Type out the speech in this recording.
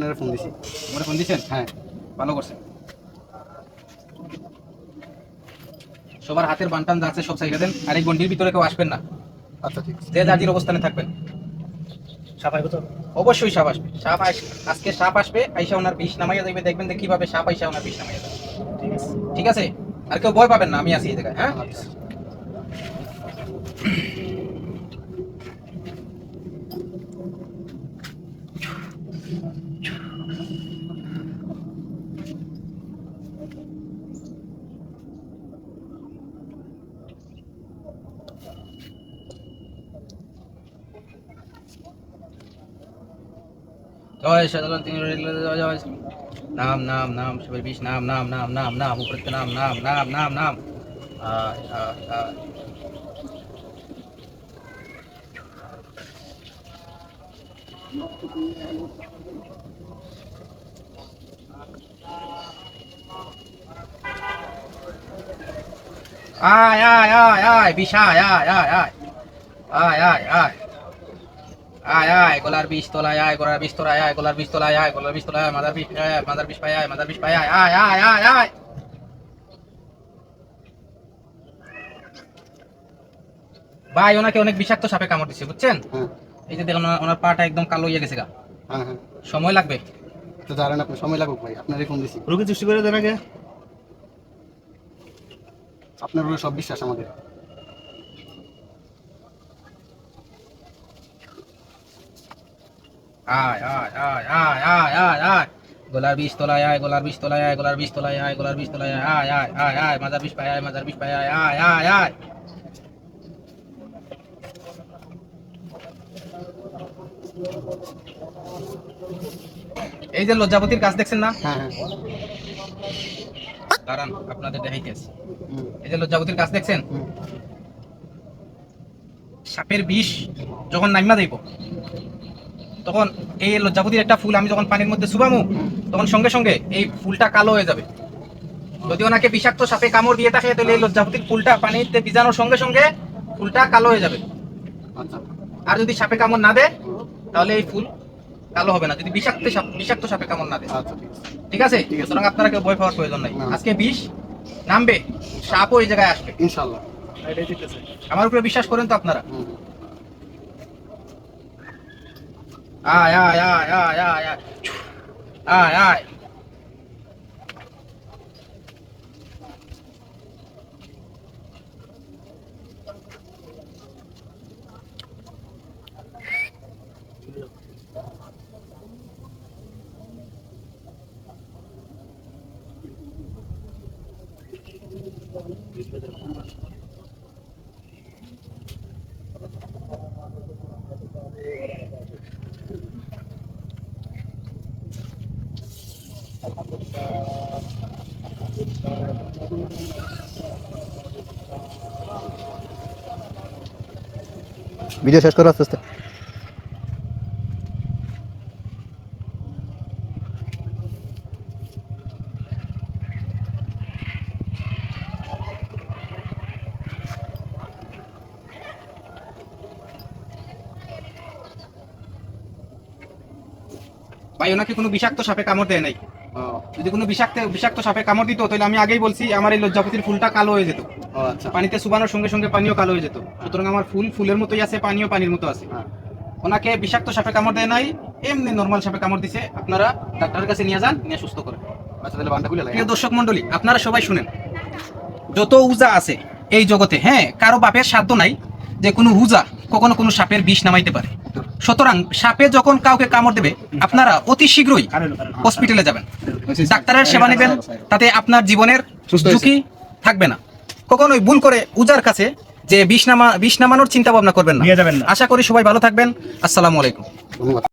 আপনারা ফোন দিছি। আমার ফোন দিচ্ছেন হ্যাঁ ভালো করছেন। সবার হাতের বানটান যা আছে সব সাইডে দেন আর এই গন্ডির ভিতরে কেউ আসবেন না। আচ্ছা ঠিক আছে। যে জাতির অবস্থানে থাকবেন। সাপ আইব তো? অবশ্যই সাপ আসবে। সাপ আস আজকে সাপ আসবে আইসা ওনার বিষ নামাইয়া যাবে দেখবেন যে কীভাবে সাপ আইসা ওনার বিষ নামাইয়া যাবে ঠিক আছে। ঠিক আছে? আর কেউ ভয় পাবেন না আমি আছি এই জায়গায় হ্যাঁ? જય સદન તિન રેગલ જય નામ નામ નામ શિવ બીશ નામ નામ નામ નામ નામ ઉપરત નામ નામ નામ નામ નામ આ આ આ Thank you. আয় আয় আয় আয় বিষ আয় আয় আয়। আয় আয় আয়। আয় আয় গোলার বিষ তোলায় আয় গোলার বিষ তোলায় আয় গোলার বিষ তোলায় আয় গোলার বিষ তোলায় মাদার বিষ আয় মাদার বিষ পায় আয় মাদার বিষ পায় আয় আয় আয় আয় আয়। ভাই ওনাকে অনেক বিষাক্ত সাপে কামড় দিচ্ছে বুঝছেন? হ্যাঁ। এই যে দেখুন ওনার- ওনার পাটা একদম কালো হয়ে গেছে গা। হ্যাঁ হ্যাঁ। সময় লাগবে? তো জানেন আপনি সময় লাগুক ভাই আপনারই ফোন দিছি রোগী সৃষ্টি করে দেন আগে আপনার উপরে সব বিশ্বাস আমাদের আয় আয় আয় আয় আয় আয় আয় গোলার বিষ তোলায় আয় গোলার বিষ তোলায় আয় গোলার বিষ তোলায় আয় গোলার বিষ তোলায় আয় আয় আয় আয় মাদার বিষ পায় আয় মাদার বিষ পায় আয় আয় আয় আয় এই যে লজ্জাপতির গাছ দেখছেন না? হ্যাঁ হ্যাঁ। দাঁড়ান আপনাদের দেখাইতেছি এই যে লজ্জাপতির গাছ দেখছেন? সাপের বিষ যখন নাইমা যাইব তখন এই লজ্জাপতির একটা ফুল আমি যখন পানির মধ্যে শুবামু তখন সঙ্গে সঙ্গে এই ফুলটা কালো হয়ে যাবে। যদি ওনাকে বিষাক্ত সাপে কামড় দিয়ে থাকে তাহলে এই লজ্জাপতির ফুলটা পানিতে ভিজানোর সঙ্গে সঙ্গে ফুলটা কালো হয়ে যাবে। আচ্ছা। আর যদি সাপে কামড় না দেয় তাহলে এই ফুল কালো হবে না যদি বিষাক্ত সাপ বিষাক্ত সাপে কামড় না দেয়। আচ্ছা ঠিক আছে। ঠিক আছে? ঠিক আছে। সুতরাং আপনারা কেউ ভয় পাওয়ার প্রয়োজন নাই। আজকে বিষ নামবে সাপও এই জায়গায় আসবে। ইনশাল্লাহ আমার উপরে বিশ্বাস করেন তো আপনারা। আয় আয় আয় আয় আয় আয় আয় আয়। ভিডিও শেষ করো আস্তে আস্তে ভাই ওনাকে কোনো বিষাক্ত সাপে কামড় দেয় নাই। যদি কোনো বিষাক্ত বিষাক্ত সাপে কামড় দিত তাহলে আমি আগেই বলছি আমার এই লজ্জাপতির ফুলটা কালো হয়ে যেত। আচ্ছা। পানিতে শুবানোর সঙ্গে সঙ্গে পানিও কালো হয়ে যেত। সুতরাং আমার ফুল ফুলের মতোই আছে পানিও পানির মতো আছে। হ্যাঁ। ওনাকে বিষাক্ত সাপে কামড় দেয় নাই এমনি নর্মাল সাপে কামড় দিছে। আপনারা ডাক্তারের কাছে নিয়ে যান নিয়ে সুস্থ করেন। আচ্ছা তাহলে খুলে প্রিয় দর্শক মন্ডলী আপনারা সবাই শুনেন যত উজা আছে এই জগতে হ্যাঁ কারও বাপের সাধ্য নাই যে কোনো হুজা কখনো কোনো সাপের বিষ নামাইতে পারে। সুতরাং সাপে যখন কাউকে কামড় দেবে আপনারা অতি শীঘ্রই হসপিটালে যাবেন। ডাক্তারের সেবা নেবেন তাতে আপনার জীবনের ঝুঁকি থাকবে না। কখনোই ভুল করে উজার কাছে যে বিষ নামা বিষ নামানোর চিন্তা ভাবনা করবেন না। আশা করি সবাই ভালো থাকবেন। আসসালামু আলাইকুম।